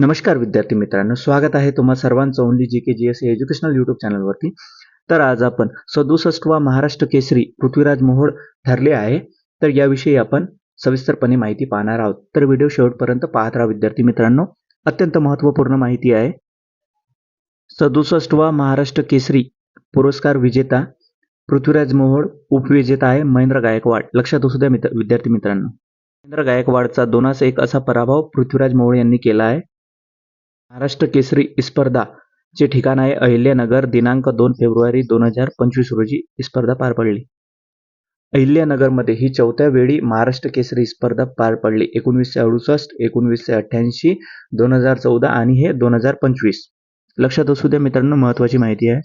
नमस्कार विद्यार्थी मित्रांनो स्वागत आहे तुम्हा सर्वांचं only G K G S educational YouTube चॅनलवरती तर आज आपण सदुसष्टवा महाराष्ट्र केसरी पृथ्वीराज मोहोळ ठरले आहे. तर याविषयी आपण सविस्तरपणे माहिती पाहणार आहोत. तर व्हिडिओ शेवटपर्यंत पाहत राहा विद्यार्थी मित्रांनो. अत्यंत महत्त्वपूर्ण माहिती आहे. सदुसष्टवा महाराष्ट्र केसरी पुरस्कार विजेता पृथ्वीराज मोहोळ उपविजेता आहे महेंद्र गायकवाड. लक्षात असू द्या मित्र विद्यार्थी मित्रांनो. महेंद्र गायकवाडचा दोनास एक असा पराभव पृथ्वीराज मोहोळ यांनी केला आहे. महाराष्ट्र केसरी स्पर्धा चे ठिकाण आहे अहिल्यानगर. दिनांक दोन फेब्रुवारी दोन हजार पंचवीस रोजी स्पर्धा पार पडली. अहिल्यानगरमध्ये ही चौथ्या वेळी महाराष्ट्र केसरी स्पर्धा पार पडली. एकोणवीसशे अडुसष्ट एकोणवीसशे अठ्ठ्याऐंशी दोन हजार चौदा आणि हे दोन हजार पंचवीस. लक्षात असू द्या मित्रांनो महत्वाची माहिती आहे.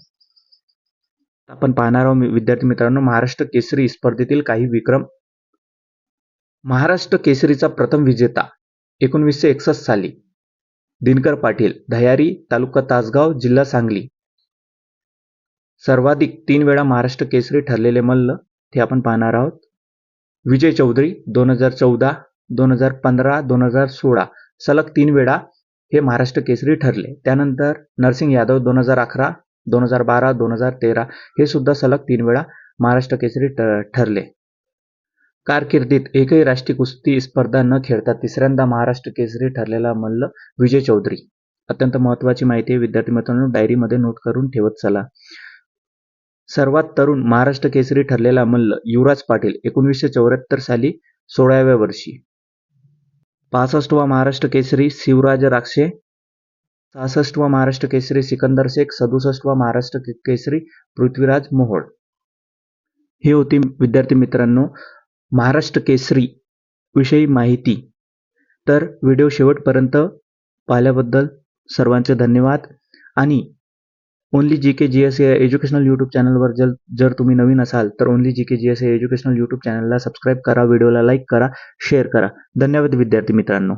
आपण पाहणार आहोत विद्यार्थी मित्रांनो महाराष्ट्र केसरी स्पर्धेतील काही विक्रम. महाराष्ट्र केसरीचा प्रथम विजेता एकोणवीसशे एकसष्ट साली दिनकर पाटील दह्यारी तालुका तासगाव जिल्हा सांगली. सर्वाधिक तीन वेळा महाराष्ट्र केसरी ठरलेले मल्ल ते आपण पाहणार आहोत. विजय चौधरी दोन हजार चौदा दोन हजार पंधरा दोन हजार सोळा सलग तीन वेळा हे महाराष्ट्र केसरी ठरले. त्यानंतर नरसिंग यादव दोन हजार अकरा दोन हजार बारा दोन हजार तेरा हे सुद्धा सलग तीन वेळा महाराष्ट्र केसरी ठरले. कारकिर्दीत एकही राष्ट्रीय कुस्ती स्पर्धा न खेळता तिसऱ्यांदा महाराष्ट्र केसरी ठरलेला मल्ल विजय चौधरी. अत्यंत महत्वाची माहिती आहे. विद्यार्थी मित्रांनो डायरीमध्ये नोट करून ठेवत चला. सर्वात तरुण महाराष्ट्र केसरी ठरलेला मल्ल युवराज पाटील एकोणीसशे चौऱ्याहत्तर साली सोळाव्या वर्षी. पासष्टवा महाराष्ट्र केसरी शिवराज राक्षे. सहासष्टवा महाराष्ट्र केसरी सिकंदर शेख. सदुसष्टवा महाराष्ट्र केसरी पृथ्वीराज मोहोळ. ही होती विद्यार्थी मित्रांनो महाराष्ट्र केसरी विषयी माहिती. तर व्हिडिओ शेवटपर्यंत पाहिल्याबद्दल सर्वांचे धन्यवाद. आणि only G K G S A educational YouTube चॅनलवर जर जर तुम्ही नवीन असाल तर only G K G S A educational YouTube चॅनलला सबस्क्राईब करा व्हिडिओला लाईक करा शेअर करा. धन्यवाद विद्यार्थी मित्रांनो.